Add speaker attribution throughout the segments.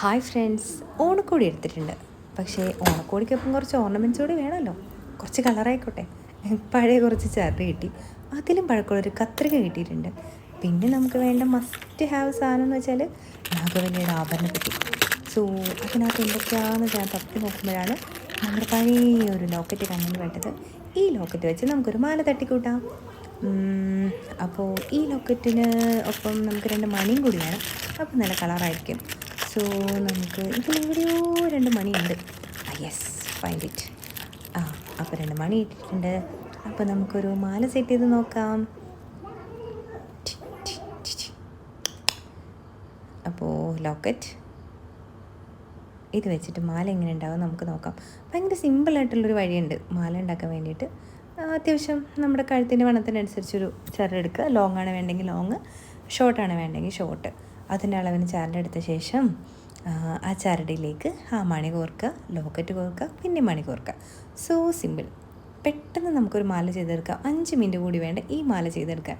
Speaker 1: Hi friends ഓണക്കോടി എടുത്തിട്ടുണ്ട്. പക്ഷേ ഓണക്കോടിക്കൊപ്പം കുറച്ച് ഓർണമെന്റ്സ് കൂടി വേണമല്ലോ. കുറച്ച് കളറായിക്കോട്ടെ. പഴയ കുറച്ച് ചരട് കിട്ടി. അതിലും പഴക്കമുള്ളൊരു കത്രിക കിട്ടിയിട്ടുണ്ട്. പിന്നെ നമുക്ക് വേണ്ട മസ്റ്റ് ഹാവ് സാധനം എന്ന് വെച്ചാൽ നാഗവല്ലിയുടെ കിട്ടി സോ അതിനകത്ത് എന്തൊക്കെയാണെന്ന് ഞാൻ തപ്പി നോക്കുമ്പോഴാണ് നമ്മുടെ പഴയ ഒരു ലോക്കറ്റ് കണ്ണിന് വേണ്ടത് ഈ ലോക്കറ്റ് വെച്ച് നമുക്കൊരു മാല തട്ടിക്കൂട്ടാം. അപ്പോൾ ഈ ലോക്കറ്റിന് ഒപ്പം നമുക്ക് രണ്ട് മണിയും കൂടിയാണ് വേണം. അപ്പോൾ നല്ല കളറായിരിക്കും. സോ നമുക്ക് ഇതിലെവിടെയോ രണ്ട് മണിയുണ്ട്. യെസ് ഫൈൻഡ് ഇറ്റ് ആ അപ്പോൾ രണ്ട് മണി ഇട്ടിട്ടുണ്ട്. അപ്പോൾ നമുക്കൊരു മാല സെറ്റ് ചെയ്ത് നോക്കാം. അപ്പോൾ ലോക്കറ്റ്. ഇത് വെച്ചിട്ട് മാല എങ്ങനെ ഉണ്ടാവും നമുക്ക് നോക്കാം. ഭയങ്കര സിമ്പിളായിട്ടുള്ളൊരു വഴിയുണ്ട് മാല ഉണ്ടാക്കാൻ വേണ്ടിയിട്ട്. അത്യാവശ്യം നമ്മുടെ കഴുത്തിന്റെ വണ്ണത്തിനനുസരിച്ചൊരു ചരടെടുക്കുക ലോങ് ആണ് വേണ്ടെങ്കിൽ ലോങ് ഷോർട്ടാണ് വേണ്ടെങ്കിൽ ഷോർട്ട് അതിന്റെ അളവിന് അടുത്ത ശേഷം ആ, ചരടിയിലേക്ക് ആ മണി കോർക്കുക ലോക്കറ്റ് കോർക്കുക പിന്നെ മണി കോർക്കുക സോ സിമ്പിൾ പെട്ടെന്ന് നമുക്കൊരു മാല ചെയ്തെടുക്കാം. അഞ്ച് മിനിറ്റ് കൂടി വേണ്ട ഈ മാല ചെയ്തെടുക്കാൻ.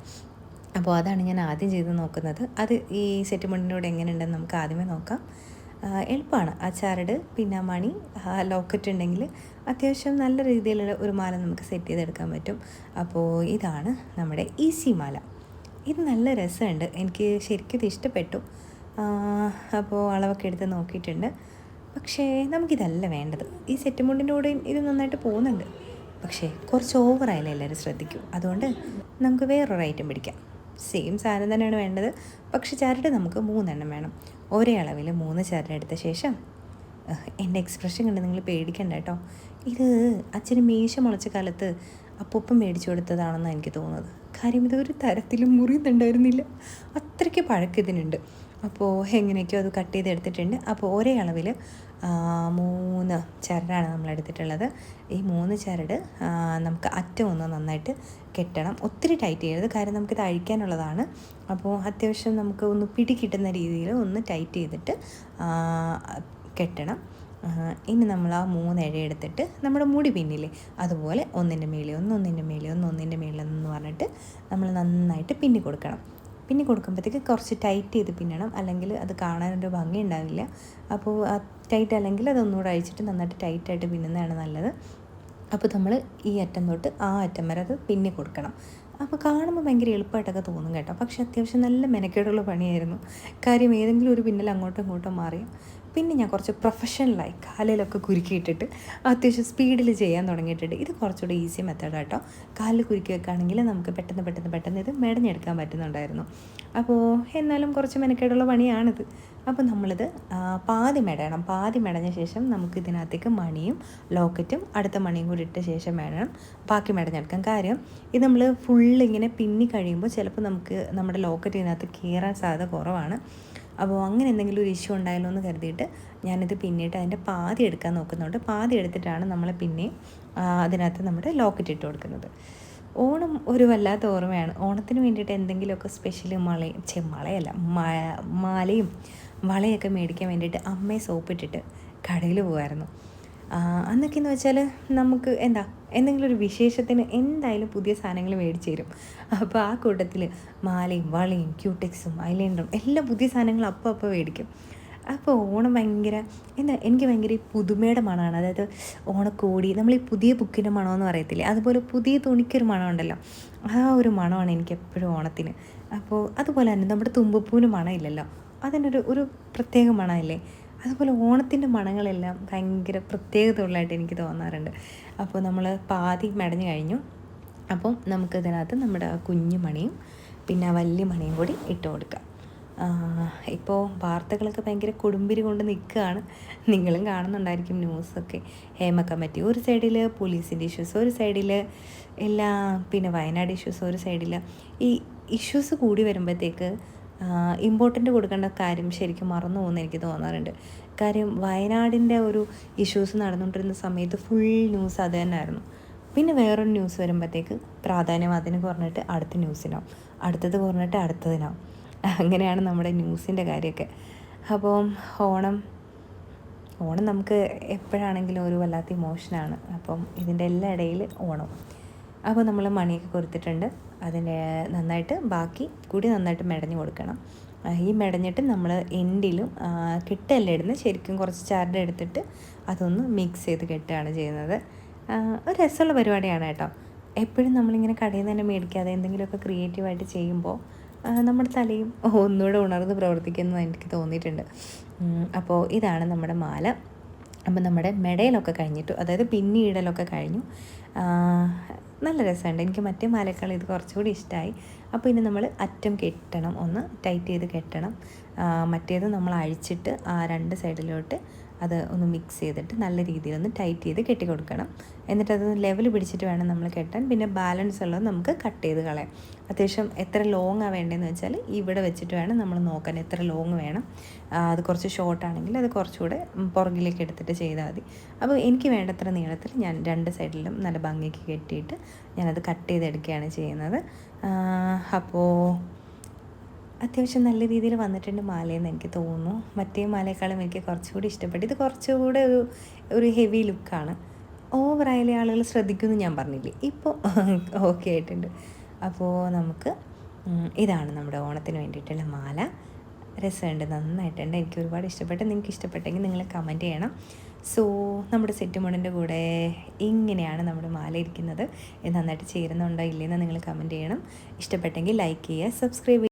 Speaker 1: അപ്പോൾ അതാണ് ഞാൻ ആദ്യം ചെയ്ത് നോക്കുന്നത്. അത് ഈ സെറ്റ് മണ്ണിനോട് എങ്ങനെയുണ്ടെന്ന് നമുക്ക് ആദ്യമേ നോക്കാം. എളുപ്പമാണ്. ആ ചരട് പിന്നെ മണി ലോക്കറ്റ് ഉണ്ടെങ്കിൽ അത്യാവശ്യം നല്ല രീതിയിലുള്ള ഒരു മാല നമുക്ക് സെറ്റ് ചെയ്തെടുക്കാൻ പറ്റും. അപ്പോൾ ഇതാണ് നമ്മുടെ ഈസി മാല. ഇത് നല്ല രസമുണ്ട്. എനിക്ക് ശരിക്കും ഇത് ഇഷ്ടപ്പെട്ടു അപ്പോൾ അളവൊക്കെ എടുത്ത് നോക്കിയിട്ടുണ്ട്. പക്ഷേ നമുക്കിതല്ല വേണ്ടത്. ഈ സെറ്റ് മുണ്ടിന്റെ കൂടെയും ഇത് നന്നായിട്ട് പോകുന്നുണ്ട്. പക്ഷേ കുറച്ച് ഓവറായാലും എല്ലാവരും ശ്രദ്ധിക്കും. അതുകൊണ്ട് നമുക്ക് വേറൊരു ഐറ്റം പിടിക്കാം. സെയിം സാധനം തന്നെയാണ് വേണ്ടത്. പക്ഷെ ചരട് നമുക്ക് മൂന്നെണ്ണം വേണം. ഒരേ അളവിൽ മൂന്ന് ചരട് എടുത്ത ശേഷം എന്റെ എക്സ്പ്രഷൻ കണ്ട് നിങ്ങൾ പേടിക്കണ്ട കേട്ടോ. ഇത് അച്ഛന് മീശ മുളച്ച കാലത്ത് അപ്പൊപ്പം മേടിച്ചു കൊടുത്തതാണെന്നാണ് എനിക്ക് തോന്നുന്നത്. കാര്യം ഇത് ഒരു തരത്തിലും മുറിയുന്നുണ്ടായിരുന്നില്ല. അത്രയ്ക്ക് പഴക്കിതിനുണ്ട് അപ്പോൾ എങ്ങനെയൊക്കെയോ അത് കട്ട് ചെയ്തെടുത്തിട്ടുണ്ട് അപ്പോൾ ഒരേ അളവിൽ മൂന്ന് ചരടാണ് നമ്മൾ എടുത്തിട്ടുള്ളത്. ഈ മൂന്ന് ചരട് നമുക്ക് അറ്റം ഒന്ന് നന്നായിട്ട് കെട്ടണം. ഒത്തിരി ടൈറ്റ് ചെയ്യരുത്. കാര്യം നമുക്കിത് അഴിക്കാനുള്ളതാണ്. അപ്പോൾ അത്യാവശ്യം നമുക്ക് ഒന്ന് പിടി കിട്ടുന്ന രീതിയിൽ ഒന്ന് ടൈറ്റ് ചെയ്തിട്ട് കെട്ടണം. ഇനി നമ്മൾ ആ മൂന്ന് ഇഴ എടുത്തിട്ട് നമ്മുടെ മുടി പിന്നില്ലേ? അതുപോലെ ഒന്നിന്റെ മേളിൽ ഒന്ന് ഒന്നിന്റെ മേളിൽ ഒന്ന് ഒന്നിന്റെ മേളിൽ എന്ന് പറഞ്ഞിട്ട് നമ്മൾ നന്നായിട്ട് പിന്നി കൊടുക്കണം. പിന്നി കൊടുക്കുമ്പോഴത്തേക്ക് കുറച്ച് ടൈറ്റ് ചെയ്ത് പിന്നണം. അല്ലെങ്കിൽ അത് കാണാനൊരു ഭംഗി ഉണ്ടാവില്ല. അപ്പോൾ ആ ടൈറ്റ് അല്ലെങ്കിൽ അതൊന്നുകൂടെ അഴിച്ചിട്ട് നന്നായിട്ട് ടൈറ്റായിട്ട് പിന്നുന്നതാണ് നല്ലത്. അപ്പോൾ നമ്മൾ ഈ അറ്റം തൊട്ട് ആ അറ്റം വരെ അത് പിന്നി കൊടുക്കണം. അപ്പോൾ കാണുമ്പോൾ ഭയങ്കര എളുപ്പമായിട്ടൊക്കെ തോന്നും കേട്ടോ. പക്ഷേ അത്യാവശ്യം നല്ല മെനക്കേടുള്ള പണിയായിരുന്നു. കാര്യം ഏതെങ്കിലും ഒരു പിന്നൽ അങ്ങോട്ടും ഇങ്ങോട്ടും മാറിയും പിന്നെ ഞാൻ കുറച്ച് പ്രൊഫഷണലായി കാലിലൊക്കെ കുരുക്കിയിട്ടിട്ട് അത്യാവശ്യം സ്പീഡിൽ ചെയ്യാൻ തുടങ്ങിയിട്ടുണ്ട്. ഇത് കുറച്ചുകൂടി ഈസി മെത്തേഡ് കേട്ടോ കാലിൽ കുരുക്കി വെക്കുകയാണെങ്കിൽ നമുക്ക് പെട്ടെന്ന് പെട്ടെന്ന് പെട്ടെന്ന് ഇത് മെടഞ്ഞെടുക്കാൻ പറ്റുന്നുണ്ടായിരുന്നു. അപ്പോൾ എന്നാലും കുറച്ച് മെനക്കേടുള്ള പണിയാണിത്. അപ്പോൾ നമ്മളിത് പാതി മെടയണം. പാതി മെടഞ്ഞ ശേഷം നമുക്ക് ഇതിനകത്തേക്ക് മണിയും ലോക്കറ്റും അടുത്ത മണിയും കൂടി ഇട്ട ശേഷം വേണം ബാക്കി മെടഞ്ഞെടുക്കാൻ കാര്യം. ഇത് നമ്മൾ ഫുള്ളിങ്ങനെ പിന്നി കഴിയുമ്പോൾ ചിലപ്പോൾ നമുക്ക് നമ്മുടെ ലോക്കറ്റ് ഇതിനകത്ത് കീറാൻ സാധ്യത കുറവാണ്. അപ്പോൾ അങ്ങനെ എന്തെങ്കിലും ഒരു ഇഷ്യൂ ഉണ്ടായാലോ എന്ന് കരുതിയിട്ട് ഞാനിത് പിന്നിട്ട് അതിന്റെ പാതി എടുക്കാൻ നോക്കുന്നുണ്ട്. പാതി എടുത്തിട്ടാണ് നമ്മൾ പിന്നെ അതിനകത്ത് നമ്മുടെ ലോക്കറ്റ് ഇട്ട് കൊടുക്കുന്നത്. ഓണം ഒരു വല്ലാത്ത ഓർമ്മയാണ്. ഓണത്തിന് വേണ്ടിയിട്ട് എന്തെങ്കിലുമൊക്കെ സ്പെഷ്യൽ മളയും ചെ മളയല്ല മാലയും വളയൊക്കെ മേടിക്കാൻ വേണ്ടിയിട്ട് അമ്മയെ സോപ്പിട്ടിട്ട് കടയിൽ പോകുമായിരുന്നു അന്നൊക്കെ എന്ന് വെച്ചാൽ നമുക്ക് എന്താ എന്തെങ്കിലും ഒരു വിശേഷത്തിന് എന്തായാലും പുതിയ സാധനങ്ങൾ മേടിച്ചേരും അപ്പോൾ ആ കൂട്ടത്തിൽ മാലയും വളയും ക്യൂടെക്സും ഐലൈനറും എല്ലാ പുതിയ സാധനങ്ങളും അപ്പോൾ അപ്പോൾ മേടിക്കും. അപ്പോൾ ഓണം ഭയങ്കര എന്താ എനിക്ക് ഭയങ്കര ഈ പുതുമയുടെ മണമാണ്. അതായത് ഓണക്കോടി നമ്മൾ ഈ പുതിയ ബുക്കിന്റെ മണമെന്ന് പറയത്തില്ലേ? അതുപോലെ പുതിയ തുണിക്കൊരു മണമുണ്ടല്ലോ ആ ഒരു മണമാണ് എനിക്ക് എപ്പോഴും ഓണത്തിന്. അപ്പോൾ അതുപോലെ തന്നെ നമ്മുടെ തുമ്പപ്പൂവിന് മണമില്ലല്ലോ? അതിനൊരു ഒരു പ്രത്യേക മണമില്ലേ? അതുപോലെ ഓണത്തിന്റെ മണങ്ങളെല്ലാം ഭയങ്കര പ്രത്യേകത പ്രത്യേകതയുള്ളതായിട്ട് എനിക്ക് തോന്നാറുണ്ട്. അപ്പോൾ നമ്മൾ പാതി മെടഞ്ഞു കഴിഞ്ഞു. അപ്പം നമുക്ക് ഇതിനകത്ത് നമ്മുടെ ആ കുഞ്ഞു മണിയും പിന്നെ ആ വലിയ മണിയും കൂടി ഇട്ട് കൊടുക്കാം. ഇപ്പോൾ വാർത്തകളൊക്കെ ഭയങ്കര കൊടുമ്പിരി കൊണ്ട് നിൽക്കുകയാണ്. നിങ്ങളും കാണുന്നുണ്ടായിരിക്കും ന്യൂസൊക്കെ. ഹേമ കമ്മിറ്റി ഒരു സൈഡിൽ പോലീസിന്റെ ഇഷ്യൂസ് ഒരു സൈഡിൽ എല്ലാം പിന്നെ വയനാട് ഇഷ്യൂസ് ഒരു സൈഡിൽ. ഈ ഇഷ്യൂസ് കൂടി വരുമ്പോഴത്തേക്ക് ഇമ്പോർട്ടന്റ് കൊടുക്കേണ്ട കാര്യം ശരിക്കും മറന്നു പോകുന്ന എനിക്ക് തോന്നാറുണ്ട്. കാര്യം വയനാടിന്റെ ഒരു ഇഷ്യൂസ് നടന്നുകൊണ്ടിരുന്ന സമയത്ത് ഫുൾ ന്യൂസ് അത് തന്നെയായിരുന്നു. പിന്നെ വേറൊരു ന്യൂസ് വരുമ്പോഴത്തേക്ക് പ്രാധാന്യം അതിന് കുറഞ്ഞിട്ട് അടുത്ത ന്യൂസിനാവും അടുത്തത് കുറഞ്ഞിട്ട് അടുത്തതിനാവും അങ്ങനെയാണ് നമ്മുടെ ന്യൂസിന്റെ കാര്യമൊക്കെ. അപ്പം ഓണം ഓണം നമുക്ക് എപ്പോഴാണെങ്കിലും ഒരു വല്ലാത്ത ഇമോഷനാണ് അപ്പം ഇതിന്റെ എല്ലാ ഇടയിൽ ഓണം. അപ്പോൾ നമ്മൾ മണിയൊക്കെ കൊടുത്തിട്ടുണ്ട് അതിന് നന്നായിട്ട് ബാക്കി കൂടി നന്നായിട്ട് മെടഞ്ഞു കൊടുക്കണം. ഈ മെടഞ്ഞിട്ട് നമ്മൾ എൻഡിലും കെട്ടല്ല ഇടുന്ന? ശരിക്കും കുറച്ച് ചാരട് എടുത്തിട്ട് അതൊന്ന് മിക്സ് ചെയ്ത് കെട്ടുകയാണ് ചെയ്യുന്നത്. ഒരു രസമുള്ള പരിപാടിയാണ് കേട്ടോ. എപ്പോഴും നമ്മളിങ്ങനെ കടയിൽ നിന്ന് തന്നെ മേടിക്കാതെ എന്തെങ്കിലുമൊക്കെ ക്രിയേറ്റീവായിട്ട് ചെയ്യുമ്പോൾ നമ്മുടെ തലയും ഒന്നുകൂടെ ഉണർന്ന് പ്രവർത്തിക്കുന്നു എനിക്ക് തോന്നിയിട്ടുണ്ട്. അപ്പോൾ ഇതാണ് നമ്മുടെ മാല. അപ്പം നമ്മുടെ മെടയിലൊക്കെ കഴിഞ്ഞിട്ടു അതായത് പിന്നീടലൊക്കെ കഴിഞ്ഞു. നല്ല രസമുണ്ട്. എനിക്ക് മറ്റേ മാലയേക്കാൾ ഇത് കുറച്ചുകൂടി ഇഷ്ടമായി അപ്പോൾ ഇനി നമ്മൾ അറ്റം കെട്ടണം. ഒന്ന് ടൈറ്റ് ചെയ്ത് കെട്ടണം. മറ്റേത് നമ്മൾ അഴിച്ചിട്ട് ആ രണ്ട് സൈഡിലോട്ട് അത് ഒന്ന് മിക്സ് ചെയ്തിട്ട് നല്ല രീതിയിൽ ഒന്ന് ടൈറ്റ് ചെയ്ത് കെട്ടി കൊടുക്കണം എന്നിട്ട് അത് ലെവൽ പിടിച്ചിട്ട് വേണം നമ്മൾ കെട്ടാൻ. പിന്നെ ബാലൻസ് ഉള്ളത് നമുക്ക് കട്ട് ചെയ്ത് കളയാം. അത്യാവശ്യം എത്ര ലോങ് ആ വേണ്ടതെന്ന് വെച്ചാൽ ഇവിടെ വെച്ചിട്ട് വേണം നമ്മൾ നോക്കാൻ. എത്ര ലോങ് വേണം. അത് കുറച്ച് ഷോർട്ട് ആണെങ്കിൽ അത് കുറച്ചുകൂടെ പുറകിലേക്ക് എടുത്തിട്ട് ചെയ്താൽ മതി. അപ്പോൾ എനിക്ക് വേണ്ടത്ര നീളത്തിൽ ഞാൻ രണ്ട് സൈഡിലും നല്ല ഭംഗിക്ക് കെട്ടിയിട്ട് ഞാനത് കട്ട് ചെയ്തെടുക്കുകയാണ് ചെയ്യുന്നത്. അപ്പോൾ അത്യാവശ്യം നല്ല രീതിയിൽ വന്നിട്ടുണ്ട് മാലയെന്ന് എനിക്ക് തോന്നുന്നു. മറ്റേ മാലയെക്കാളും എനിക്ക് കുറച്ചുകൂടി ഇഷ്ടപ്പെട്ടു. ഇത് കുറച്ചുകൂടെ ഒരു ഒരു ഹെവി ലുക്കാണ് ഓവറായാലും ആളുകൾ ശ്രദ്ധിക്കുമെന്ന് ഞാൻ പറഞ്ഞില്ലേ? ഇപ്പോൾ ഓക്കെ ആയിട്ടുണ്ട്. അപ്പോൾ നമുക്ക് ഇതാണ് നമ്മുടെ ഓണത്തിന് വേണ്ടിയിട്ടുള്ള മാല. രസമുണ്ട് നന്നായിട്ടുണ്ട്. എനിക്ക് ഒരുപാട് ഇഷ്ടപ്പെട്ടു. നിങ്ങൾക്ക് ഇഷ്ടപ്പെട്ടെങ്കിൽ നിങ്ങൾ കമന്റ് ചെയ്യണം. സോ നമ്മുടെ സെറ്റ് മോഡിന്റെ കൂടെ ഇങ്ങനെയാണ് നമ്മുടെ മാല ഇരിക്കുന്നത്. നന്നായിട്ട് ചേരുന്നുണ്ടോ ഇല്ലയെന്ന് നിങ്ങൾ കമന്റ് ചെയ്യണം. ഇഷ്ടപ്പെട്ടെങ്കിൽ ലൈക്ക് ചെയ്യുക സബ്സ്ക്രൈബ്